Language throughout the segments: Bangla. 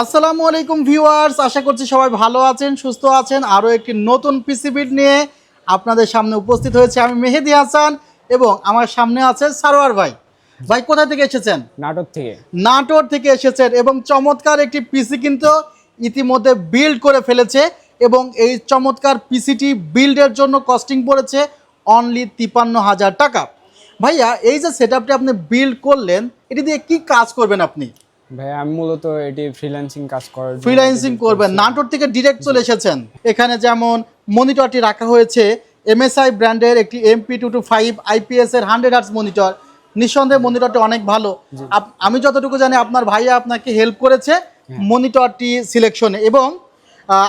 আসসালামু আলাইকুম ভিউয়ার্স আশা করছি সবাই ভালো আছেন সুস্থ আছেন। আরও একটি নতুন পিসিবিট নিয়ে আপনাদের সামনে উপস্থিত হয়েছে আমি মেহেদি হাসান এবং আমার সামনে আছে সারোয়ার ভাই। ভাই কোথা থেকে এসেছেন? নাটক থেকে। নাটোর থেকে এসেছেন এবং চমৎকার একটি পিসি কিন্তু ইতিমধ্যে বিল্ড করে ফেলেছে এবং এই চমৎকার পিসিটি বিল্ডের জন্য কস্টিং পড়েছে অনলি তিপান্ন হাজার টাকা। ভাইয়া এই যে সেট আপনি বিল্ড করলেন এটি দিয়ে কি কাজ করবেন আপনি? ভাই আমি মূলত এটি ফ্রিল্যান্সিং কাজ করার ফ্রিল্যান্সিং করবেন। নাটোর থেকে ডিরেক্ট চলে এসেছেন। এখানে যেমন মনিটরটি রাখা হয়েছে এমএসআই ব্র্যান্ডের একটি MP two two five IPS এর হান্ড্রেড হার্টস মনিটর নিঃসন্দেহে মনিটরটি অনেক ভালো। আমি যতটুকু জানি আপনার ভাইয়া আপনাকে হেল্প করেছে মনিটরটি সিলেকশনে এবং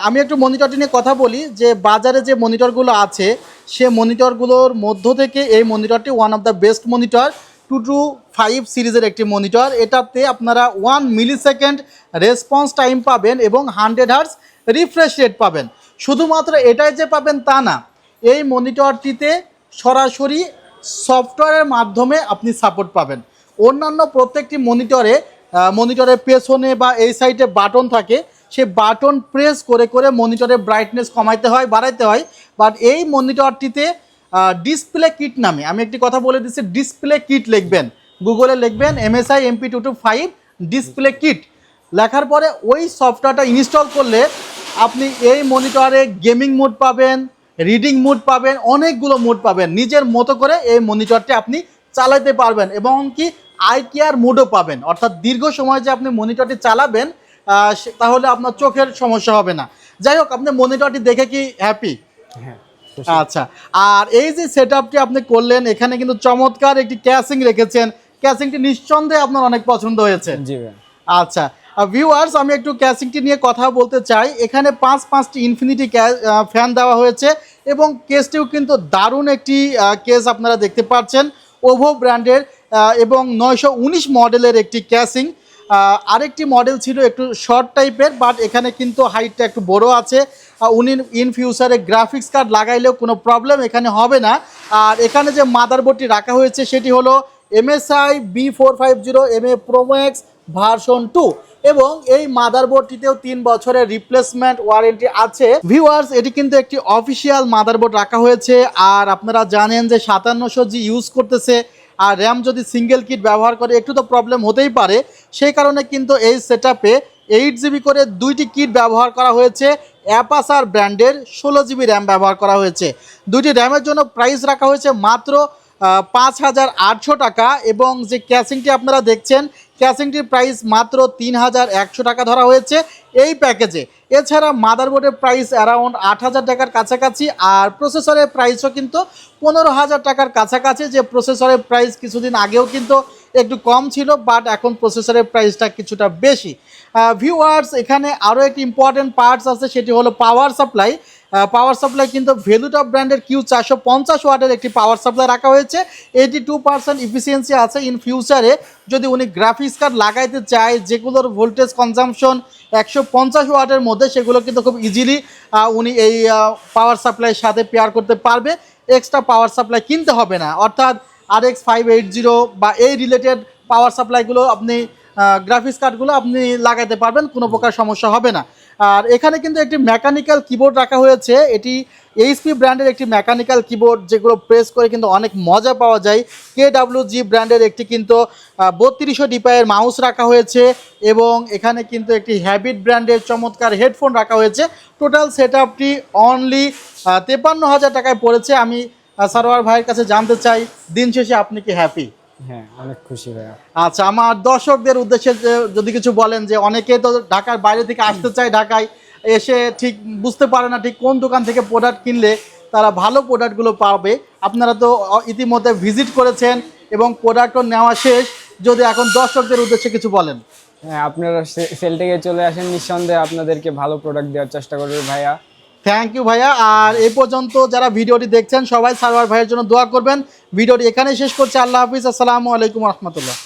আমি একটু মনিটরটি নিয়ে কথা বলি যে বাজারে যে মনিটরগুলো আছে সে মনিটরগুলোর মধ্য থেকে এই মনিটরটি one of the best monitor two two five সিরিজের একটি মনিটর এটাতে আপনারা one millisecond response time পাবেন এবং হান্ড্রেড হার্স রিফ্রেশ রেট পাবেন। শুধুমাত্র এটাই যে পাবেন তা না, এই মনিটরটিতে সরাসরি সফটওয়্যারের মাধ্যমে আপনি সাপোর্ট পাবেন। অন্যান্য প্রত্যেকটি মনিটরে মনিটরের পেছনে বা এই সাইডে বাটন থাকে সে বাটন প্রেস করে করে মনিটরের ব্রাইটনেস কমাইতে হয়, বাড়াইতে হয়। বাট এই মনিটরটিতে ডিসপ্লে কিট নামে। আমি একটি কথা বলে দিচ্ছি ডিসপ্লে কিট লিখবেন। গুগলে লিখবেন MSI MP two two five display kit লেখার পরে ওই সফটওয়্যারটা ইনস্টল করলে আপনি এই মনিটরে গেমিং মোড পাবেন রিডিং মোড পাবেন, অনেকগুলো মোড পাবেন। নিজের মতো করে এই মনিটরটি আপনি চালাতে পারবেন এবং কি আই কেয়ার মোডও পাবেন। অর্থাৎ দীর্ঘ সময় যে আপনি মনিটরটি চালাবেন তাহলে আপনার চোখের সমস্যা হবে না। যাই হোক, আপনি মনিটরটি দেখে কি হ্যাপি হ্যাঁ। আচ্ছা আর এই যে সেট আপনি করলেন এখানে কিন্তু চমৎকার একটি ক্যাসিং রেখেছেন। ক্যাসিংটি নিঃসন্দেহে আপনার অনেক পছন্দ হয়েছে। আচ্ছা ভিউয়ার্স আমি একটু ক্যাসিংটি নিয়ে কথা বলতে চাই। এখানে পাঁচ পাঁচটি ইনফিনিটি ফ্যান দেওয়া হয়েছে এবং কেসটিও কিন্তু দারুণ একটি কেস আপনারা দেখতে পাচ্ছেন। ওভো ব্র্যান্ডের এবং নয়শো উনিশ মডেলের একটি ক্যাসিং আরেকটি মডেল ছিল একটু শর্ট টাইপের বাট এখানে কিন্তু হাইটটা একটু বড় আছে। উনি ইন ফিউচারে গ্রাফিক্স কার্ড লাগাইলেও কোনো প্রবলেম এখানে হবে না। আর এখানে যে মাদারবোর্ডটি রাখা হয়েছে, সেটি হলো MSI B four five zero M A pro max version two এবং এই মাদারবোর্ডটিতেও তিন বছরের রিপ্লেসমেন্ট ওয়ারেন্টি আছে। ভিউয়ার্স এটি কিন্তু একটি অফিসিয়াল মাদারবোর্ড রাখা হয়েছে। আর আপনারা জানেন যে সাতান্নশো জি ইউজ করতেছে। আর র্যাম যদি সিঙ্গেল কিট ব্যবহার করে একটু তো প্রবলেম হতেই পারে, সেই কারণে কিন্তু এই সেট আপে এইট জিবি করে দুইটি কিট ব্যবহার করা হয়েছে। অ্যাপাসার ব্র্যান্ডের ষোলো জিবি র্যাম ব্যবহার করা হয়েছে। দুইটি র্যামের জন্য প্রাইস রাখা হয়েছে মাত্র পাঁচ হাজার আটশো টাকা এবং যে ক্যাশিংটি আপনারা দেখছেন, ক্যাশিংটির প্রাইস মাত্র তিন হাজার একশো টাকা ধরা হয়েছে এই প্যাকেজে। এছাড়া মাদারবোর্ডের প্রাইস অ্যারাউন্ড আট হাজার টাকার কাছাকাছি আর প্রসেসরের প্রাইসও কিন্তু পনেরো হাজার টাকার কাছাকাছি, যে প্রসেসরের প্রাইস কিছুদিন আগেও কিন্তু একটু কম ছিল, বাট এখন প্রসেসরের প্রাইসটা কিছুটা বেশি। ভিউয়ার্স এখানে আরও একটি ইম্পর্টেন্ট পার্টস আছে, সেটি হলো পাওয়ার সাপ্লাই পাওয়ার সাপ্লাই কিন্তু ভেলুটপ ব্র্যান্ডের কিউ চারশো পঞ্চাশ ওয়াটের একটি পাওয়ার সাপ্লাই রাখা হয়েছে। এইটি টু পার্সেন্ট ইফিসিয়েন্সি আছে ইন ফিউচারে যদি উনি গ্রাফিক্স কার্ড লাগাইতে চায়, যেগুলোর ভোল্টেজ কনজামশন একশো পঞ্চাশ ওয়াটের মধ্যে, সেগুলো কিন্তু খুব ইজিলি উনি এই পাওয়ার সাপ্লাইয়ের সাথে পেয়ার করতে পারবে। এক্সট্রা পাওয়ার সাপ্লাই কিনতে হবে না। অর্থাৎ R X five eight zero বা এই রিলেটেড পাওয়ার সাপ্লাইগুলো আপনি গ্রাফিক্স কার্ডগুলো আপনি লাগাতে পারবেন, কোনো প্রকার সমস্যা হবে না। আর এখানে কিন্তু একটি মেকানিক্যাল কিবোর্ড রাখা হয়েছে। এটি এইচপি ব্র্যান্ডের একটি মেকানিক্যাল কিবোর্ড যেগুলো প্রেস করে কিন্তু অনেক মজা পাওয়া যায়। কে জি ব্র্যান্ডের একটি কিন্তু বত্রিশশো ডিপাইয়ের মাউস রাখা হয়েছে এবং এখানে কিন্তু একটি হ্যাবিট ব্র্যান্ডের চমৎকার হেডফোন রাখা হয়েছে। টোটাল সেট আপটি অনলি তেপান্ন হাজার টাকায় পড়েছে। আমি সারোয়ার ভাইয়ের কাছে জানতে চাই, দিন শেষে আপনি কি হ্যাপি হ্যাঁ অনেক খুশি ভাইয়া। আচ্ছা আমার দর্শকদের উদ্দেশ্যে যদি কিছু বলেন যে অনেকে তো ঢাকার বাইরে থেকে আসতে চায় ঢাকায় এসে ঠিক বুঝতে পারে না ঠিক কোন দোকান থেকে প্রোডাক্ট কিনলে তারা ভালো প্রোডাক্টগুলো পাবে। আপনারা তো ইতিমধ্যে ভিজিট করেছেন এবং প্রোডাক্টও নেওয়া শেষ। যদি এখন দর্শকদের উদ্দেশ্যে কিছু বলেন। হ্যাঁ আপনারা সেল থেকে চলে আসেন নিঃসন্দেহে আপনাদেরকে ভালো প্রোডাক্ট দেওয়ার চেষ্টা করবে ভাইয়া। থ্যাংক ইউ ভাইয়া। আর এ পর্যন্ত যারা ভিডিওটি দেখছেন, সবাই সার্ভার ভাইয়ের জন্য দোয়া করবেন। ভিডিওটি এখানেই শেষ করছে। আল্লাহ হাফিজ। আসসালামু আলাইকুম রহমতুল্লাহ।